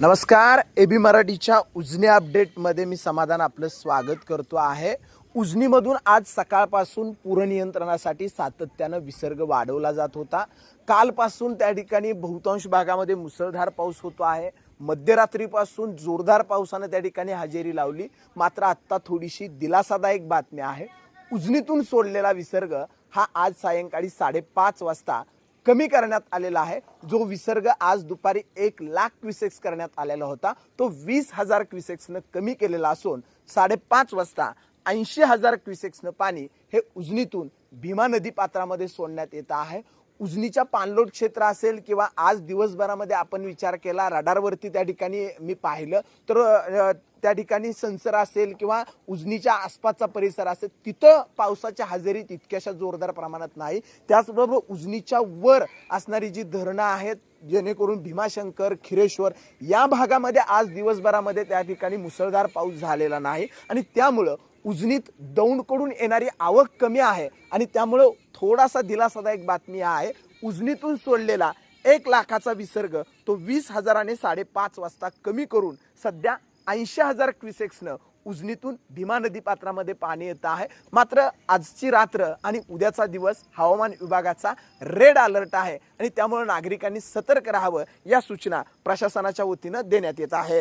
नमस्कार A B मराठीच्या उजनी अपडेटमध्ये मी समाधान आपलं स्वागत करतो आहे. उजनीमधून आज सकाळपासून पूरनियंत्रणासाठी सातत्यानं विसर्ग वाढवला जात होता. कालपासून त्या ठिकाणी बहुतांश भागामध्ये मुसळधार पाऊस होतो आहे. मध्यरात्रीपासून जोरदार पावसानं त्या ठिकाणी हजेरी लावली. मात्र आत्ता थोडीशी दिलासादायक बातमी आहे. उजनीतून सोडलेला विसर्ग हा आज सायंकाळी साडेपाच वाजता कमी करण्यात आलेला आहे. जो विसर्ग आज दुपारी एक लाख क्विसेक्स करण्यात आलेला होता तो वीस हजार क्विसेक्सनं कमी केलेला असून साडेपाच वाजता ऐंशी हजार क्विसेक्सनं पाणी हे उजनीतून भीमा नदी पात्रामध्ये सोडण्यात येत आहे. उजनीच्या पाणलोट क्षेत्र असेल किंवा आज दिवसभरामध्ये आपण विचार केला रडारवरती त्या ठिकाणी मी पाहिलं तर त्या ठिकाणी संसर असेल किंवा उजनीच्या आसपासचा परिसर असेल तिथं पावसाच्या हजेरी तितक्याशा जोरदार प्रमाणात नाही. त्याचबरोबर उजनीच्या वर असणारी जी धरणं आहेत जेणेकरून भीमाशंकर खिरेश्वर या भागामध्ये आज दिवसभरामध्ये त्या ठिकाणी मुसळधार पाऊस झालेला नाही. आणि त्यामुळं उजनीत दौंडकडून येणारी आवक कमी आहे आणि त्यामुळं थोडासा दिलासादायक बातमी आहे. उजनीतून सोडलेला एक लाखाचा विसर्ग तो वीस हजाराने साडेपाच वाजता कमी करून सध्या ऐंशी हजार क्विसेक्सनं उजनीतून भीमा नदी पात्रामध्ये पाणी येत आहे. मात्र आजची रात्र आणि उद्याचा दिवस हवामान विभागाचा रेड अलर्ट आहे आणि त्यामुळे नागरिकांनी सतर्क राहावं या सूचना प्रशासनाच्या वतीनं देण्यात येत आहेत.